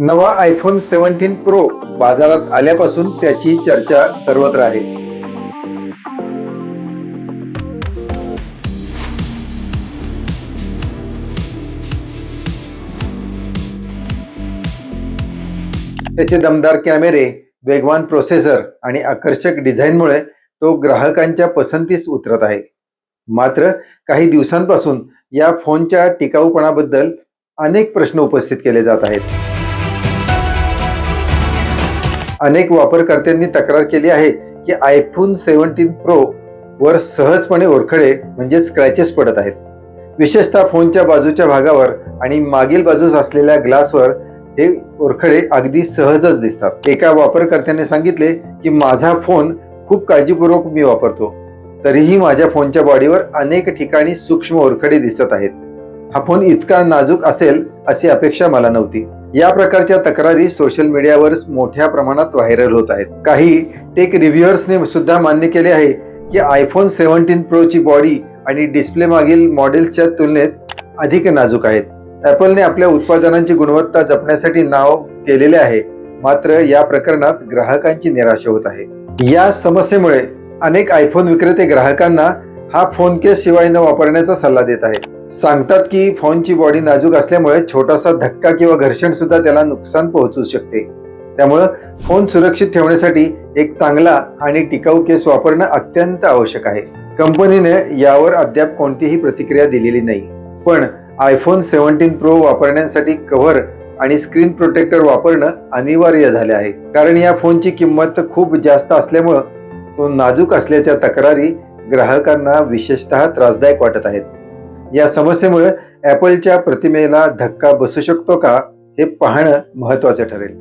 नवा iPhone seventeen pro बाजारात आल्यापासून त्याची चर्चा सर्वत्र आहे. त्याचे दमदार कॅमेरे वेगवान प्रोसेसर आणि आकर्षक डिझाईनमुळे तो ग्राहकांच्या पसंतीस उतरत आहे. मात्र काही दिवसांपासून या फोनच्या टिकाऊपणाबद्दल अनेक प्रश्न उपस्थित केले जात आहेत. अनेक वापरकर्त्यांनी तक्रार केली आहे की आयफोन सेव्हन्टीन प्रो वर सहजपणे ओरखडे म्हणजे स्क्रॅचेस पडत आहेत. विशेषतः फोनच्या बाजूच्या भागावर आणि मागील बाजूस असलेल्या ग्लासवर हे ओरखडे अगदी सहजच दिसतात. एका वापरकर्त्याने सांगितले की माझा फोन खूप काळजीपूर्वक मी वापरतो. तरीही माझ्या फोनच्या बॉडीवर अनेक ठिकाणी सूक्ष्म ओरखडे दिसत आहेत. हा फोन इतका नाजूक असेल अशी अपेक्षा मला नव्हती. या प्रकारच्या तक्रारी सोशल मीडियावर मोठ्या प्रमाणात व्हायरल होत आहेत. काही टेक रिव्ह्युअर्सने सुद्धा मान्य केले आहे की आयफोन सेव्हन्टीन प्रोची बॉडी आणि डिस्प्ले मागील मॉडेल्सच्या तुलनेत अधिक नाजूक आहेत. ॲपलने आपल्या उत्पादनांची गुणवत्ता जपण्यासाठी नाव केलेले आहे. मात्र या प्रकरणात ग्राहकांची निराशा होत आहे. या समस्येमुळे अनेक आयफोन विक्रेते ग्राहकांना हा फोन केस शिवाय न वापरण्याचा सल्ला देत आहेत. सांगतात की फोनची बॉडी नाजूक असल्यामुळे छोटासा धक्का किंवा घर्षण सुद्धा त्याला नुकसान पोहोचू शकते. त्यामुळं फोन सुरक्षित ठेवण्यासाठी एक चांगला आणि टिकाऊ केस वापरणं अत्यंत आवश्यक आहे. कंपनीने यावर अद्याप कोणतीही प्रतिक्रिया दिलेली नाही. पण आयफोन सेव्हन्टीन प्रो वापरण्यासाठी कव्हर आणि स्क्रीन प्रोटेक्टर वापरणं अनिवार्य झाले आहे. कारण या फोनची किंमत खूप जास्त असल्यामुळं तो नाजूक असल्याच्या तक्रारी ग्राहकांना विशेषतः त्रासदायक वाटत आहेत. या समस्येमुळे ॲपलच्या प्रतिमेला धक्का बसू शकतो का हे पाहणं महत्त्वाचं ठरेल.